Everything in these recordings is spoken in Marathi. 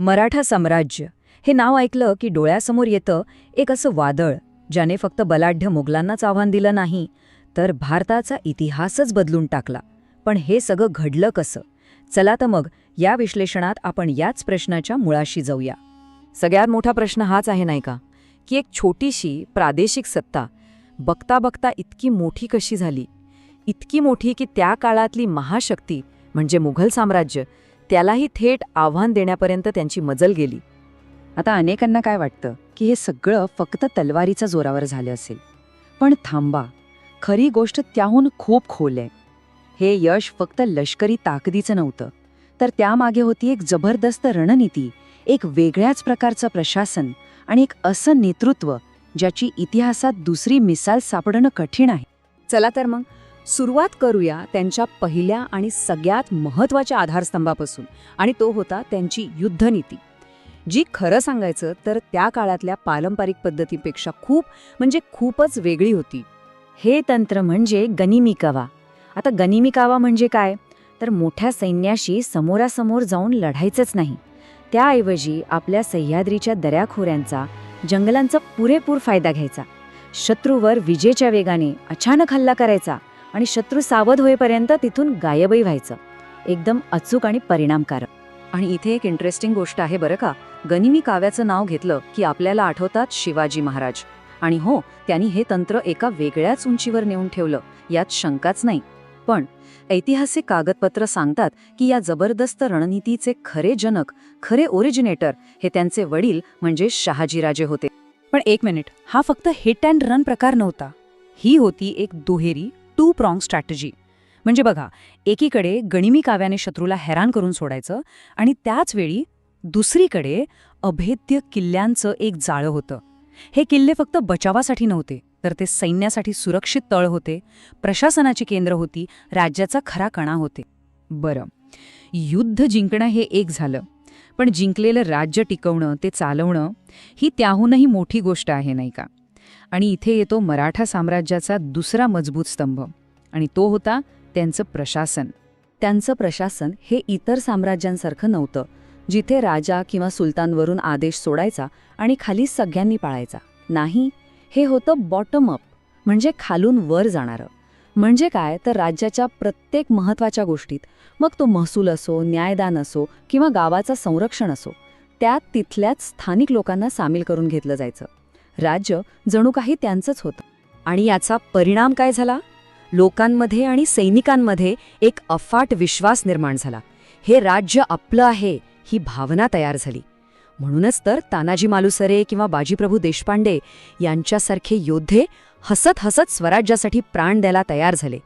मराठा साम्राज्य. हे नाव ऐकलं की डोळ्यासमोर येतं एक असं वादळ ज्याने फक्त बलाढ्य मुघलांनाच आव्हान दिलं नाही तर भारताचा इतिहासच बदलून टाकला. पण हे सगळं घडलं कसं? चला तर मग या विश्लेषणात आपण याच प्रश्नाच्या मुळाशी जाऊया. सगळ्यात मोठा प्रश्न हाच आहे नाही का? की एक छोटीशी प्रादेशिक सत्ता बघता बघता इतकी मोठी कशी झाली? इतकी मोठी की त्या काळातली महाशक्ती म्हणजे मुघल साम्राज्य त्यालाही थेट आव्हान देण्यापर्यंत त्यांची मजल गेली. आता अनेकांना काय वाटतं की हे सगळं फक्त तलवारीच्या जोरावर झालं असेल. पण थांबा खरी गोष्ट त्याहून खूप खोल आहे. हे यश फक्त लष्करी ताकदीचं नव्हतं तर त्यामागे होती एक जबरदस्त रणनीती एक वेगळ्याच प्रकारचं प्रशासन आणि एक असं नेतृत्व ज्याची इतिहासात दुसरी मिसाल सापडणं कठीण आहे. चला तर मग सुरुवात करूया त्यांच्या पहिल्या आणि सगळ्यात महत्त्वाच्या आधारस्तंभापासून. आणि तो होता त्यांची युद्धनीती. जी खरं सांगायचं तर त्या काळातल्या पारंपरिक पद्धतीपेक्षा खूप म्हणजे खूपच वेगळी होती. हे तंत्र म्हणजे गनिमिकावा. आता गनिमिकावा म्हणजे काय? तर मोठ्या सैन्याशी समोरासमोर जाऊन लढायचंच नाही. त्याऐवजी आपल्या सह्याद्रीच्या दऱ्याखोऱ्यांचा जंगलांचा पुरेपूर फायदा घ्यायचा. शत्रूवर विजेच्या वेगाने अचानक हल्ला करायचा. आणि शत्रू सावध होईपर्यंत तिथून गायबही व्हायचं. एकदम अचूक आणि परिणामकारक. आणि इथे एक इंटरेस्टिंग गोष्ट आहे बरं का? गनिमी काव्याचं नाव घेतलं की आपल्याला आठवतात शिवाजी महाराज. आणि हो त्यांनी हे तंत्र एका वेगळ्याच उंचीवर नेऊन ठेवलं यात शंकाच नाही. पण ऐतिहासिक कागदपत्र सांगतात की या जबरदस्त रणनीतीचे खरे जनक खरे ओरिजिनेटर हे त्यांचे वडील म्हणजे शहाजीराजे होते. पण एक मिनिट हा फक्त हिट अँड रन प्रकार नव्हता. ही होती एक दुहेरी टू प्रॉंग स्ट्रॅटेजी म्हणजे बघा एकीकडे गणिमी काव्याने शत्रूला हैराण करून सोडायचं आणि त्याच वेळी दुसरीकडे अभेद्य किल्ल्यांचं एक जाळं होतं. हे किल्ले फक्त बचावासाठी नव्हते तर ते सैन्यासाठी सुरक्षित तळ होते प्रशासनाची केंद्र होती राज्याचा खरा कणा होते. बरं युद्ध जिंकणं हे एक झालं पण जिंकलेलं राज्य टिकवणं ते चालवणं ही त्याहूनही मोठी गोष्ट आहे नाही का? आणि इथे येतो मराठा साम्राज्याचा दुसरा मजबूत स्तंभ. आणि तो होता त्यांचं प्रशासन. त्यांचं प्रशासन हे इतर साम्राज्यांसारखं नव्हतं जिथे राजा किंवा सुलतानवरून आदेश सोडायचा आणि खाली सगळ्यांनी पाळायचा. नाही हे होतं बॉटम अप म्हणजे खालून वर जाणारं. म्हणजे काय तर राज्याच्या प्रत्येक महत्त्वाच्या गोष्टीत मग तो महसूल असो न्यायदान असो किंवा गावाचं संरक्षण असो त्यात तिथल्याच स्थानिक लोकांना सामील करून घेतलं जायचं. राज्य जणू काही त्यांचंच होतं. आणि याचा परिणाम काय झाला? लोकांमध्ये आणि सैनिकांमध्ये एक अफाट विश्वास निर्माण झाला. हे राज्य आपलं आहे ही भावना तयार झाली. म्हणूनच तर तानाजी मालुसरे किंवा बाजीप्रभू देशपांडे यांच्यासारखे योद्धे हसत हसत स्वराज्यासाठी प्राण द्यायला तयार झाले.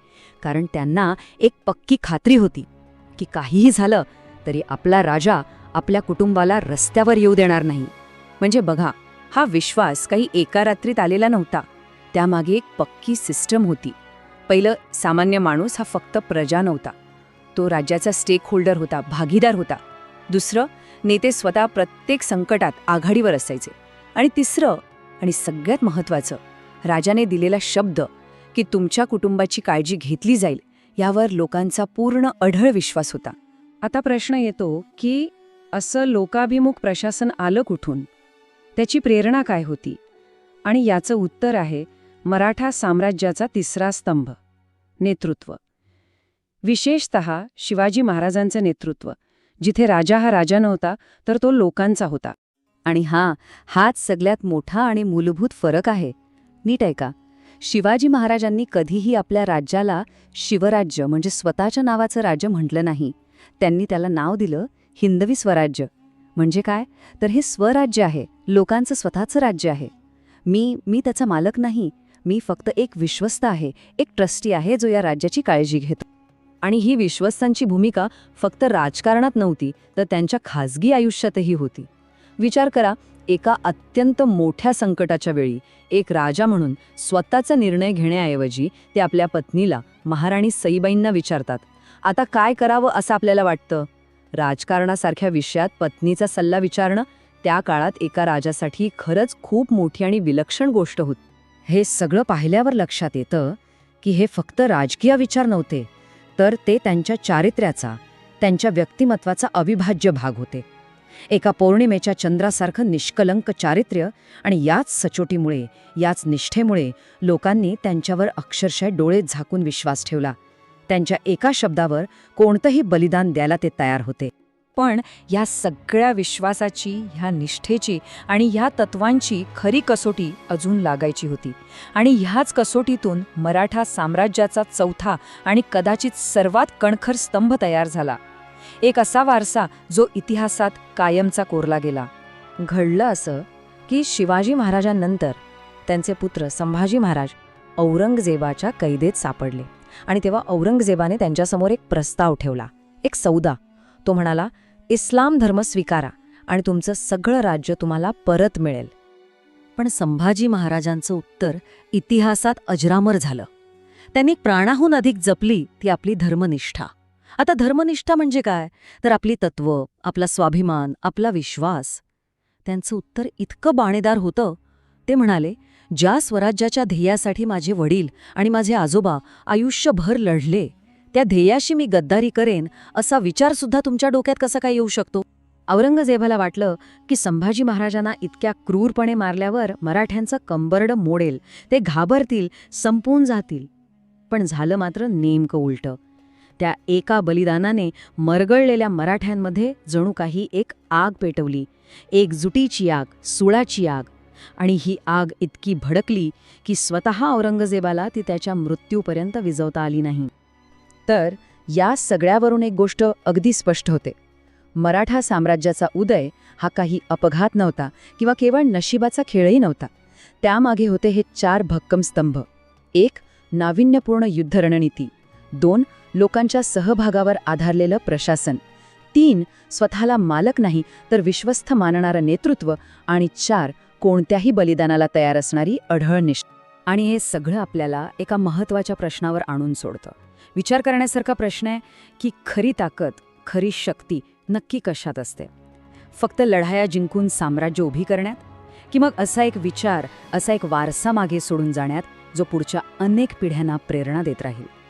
कारण त्यांना एक पक्की खात्री होती की काहीही झालं तरी आपला राजा आपल्या कुटुंबाला रस्त्यावर येऊ देणार नाही. म्हणजे बघा हा विश्वास काही एका रात्रीत आलेला नव्हता. त्यामागे एक पक्की सिस्टम होती. पहिलं सामान्य माणूस हा फक्त प्रजा नव्हता. तो राज्याचा स्टेक होल्डर होता भागीदार होता. दुसरं नेते स्वतः प्रत्येक संकटात आघाडीवर असायचे. आणि तिसरं आणि सगळ्यात महत्त्वाचं राजाने दिलेला शब्द की तुमच्या कुटुंबाची काळजी घेतली जाईल यावर लोकांचा पूर्ण अढळ विश्वास होता. आता प्रश्न येतो की असं लोकाभिमुख प्रशासन आलं कुठून? त्याची प्रेरणा काय होती? आणि याचं उत्तर आहे मराठा साम्राज्याचा तिसरा स्तंभ नेतृत्व. विशेषत शिवाजी महाराजांचं नेतृत्व जिथे राजा हा राजा नव्हता तर तो लोकांचा होता. आणि हा हाच सगळ्यात मोठा आणि मूलभूत फरक आहे. नीट ऐका शिवाजी महाराजांनी कधीही आपल्या राज्याला शिवराज्य म्हणजे स्वतःच्या नावाचं राज्य म्हटलं नाही. त्यांनी त्याला नाव दिलं हिंदवी स्वराज्य. म्हणजे काय? तर हे स्वराज्य आहे. लोकांचं स्वतःचं राज्य आहे. मी मी त्याचा मालक नाही. मी फक्त एक विश्वस्त आहे. एक ट्रस्टी आहे जो या राज्याची काळजी घेतो. आणि ही विश्वस्तांची भूमिका फक्त राजकारणात नव्हती तर त्यांच्या खाजगी आयुष्यातही होती. विचार करा एका अत्यंत मोठ्या संकटाच्या वेळी एक राजा म्हणून स्वतःचा निर्णय घेण्याऐवजी ते आपल्या पत्नीला महाराणी सईबाईंना विचारतात आता काय करावं असं आपल्याला वाटतं? राजकारणासारख्या विषयात पत्नीचा सल्ला विचारणं त्या काळात एका राजासाठी खरंच खूप मोठी आणि विलक्षण गोष्ट होती. हे सगळं पाहिल्यावर लक्षात येतं की हे फक्त राजकीय विचार नव्हते तर ते त्यांच्या चारित्र्याचा त्यांच्या व्यक्तिमत्वाचा अविभाज्य भाग होते. एका पौर्णिमेच्या चंद्रासारखं निष्कलंक चारित्र्य आणि याच सचोटीमुळे याच निष्ठेमुळे लोकांनी त्यांच्यावर अक्षरशः डोळे झाकून विश्वास ठेवला. त्यांच्या एका शब्दावर कोणतंही बलिदान द्यायला ते तयार होते. पण या सगळ्या विश्वासाची ह्या निष्ठेची आणि ह्या तत्वांची खरी कसोटी अजून लागायची होती. आणि ह्याच कसोटीतून मराठा साम्राज्याचा चौथा आणि कदाचित सर्वात कणखर स्तंभ तयार झाला. एक असा वारसा जो इतिहासात कायमचा कोरला गेला. घडलं असं की शिवाजी महाराजांनंतर त्यांचे पुत्र संभाजी महाराज औरंगजेबाच्या कैदेत सापडले. आणि तेव्हा औरंगजेबाने त्यांच्यासमोर एक प्रस्ताव ठेवला. एक सौदा. तो म्हणाला इस्लाम धर्म स्वीकारा आणि तुमचं सगळं राज्य तुम्हाला परत मिळेल. पण संभाजी महाराजांचं उत्तर इतिहासात अजरामर झालं. त्यांनी प्राणाहून अधिक जपली ती आपली धर्मनिष्ठा. आता धर्मनिष्ठा म्हणजे काय? तर आपली तत्व आपला स्वाभिमान आपला विश्वास. त्यांचं उत्तर इतकं बाणेदार होतं ते म्हणाले ज्या स्वराज्याच्या ध्येयासाठी माझे वडील आणि माझे आजोबा आयुष्यभर लढले त्या ध्येयाशी मी गद्दारी करेन असा विचारसुद्धा तुमच्या डोक्यात कसा काय येऊ शकतो? औरंगजेबाला वाटलं की संभाजी महाराजांना इतक्या क्रूरपणे मारल्यावर मराठ्यांचं कंबरडं मोडेल ते घाबरतील संपून जातील. पण झालं मात्र नेमकं उलटं. त्या एका बलिदानाने मरगळलेल्या मराठ्यांमध्ये जणू काही एक आग पेटवली. एकजुटीची आग सुळाची आग आणि ही आग इतकी भडकली की स्वतः औरंगजेबाला ती त्याच्या मृत्यूपर्यंत विजवता आली नाही. तर या सगळ्यावरून एक गोष्ट अगदी स्पष्ट होते. मराठा साम्राज्याचा उदय हा काही अपघात नव्हता किंवा केवळ नशिबाचा खेळही नव्हता. त्यामागे होते हे चार भक्कम स्तंभ. एक नाविन्यपूर्ण युद्ध रणनीती दोन लोकांच्या सहभागावर आधारलेलं प्रशासन. तीन स्वतःला मालक नाही तर विश्वस्थ मानणारं नेतृत्व. आणि चार कोणत्याही बलिदानाला तयार असणारी अढळनिष्ठ आणि हे सगळं आपल्याला एका महत्त्वाच्या प्रश्नावर आणून सोडतं. विचार करण्यासारखा प्रश्न आहे की खरी ताकद खरी शक्ती नक्की कशात असते? फक्त लढाया जिंकून साम्राज्य उभी करण्यात? की मग असा एक विचार असा एक वारसा मागे सोडून जाण्यात जो पुढच्या अनेक पिढ्यांना प्रेरणा देत राहील?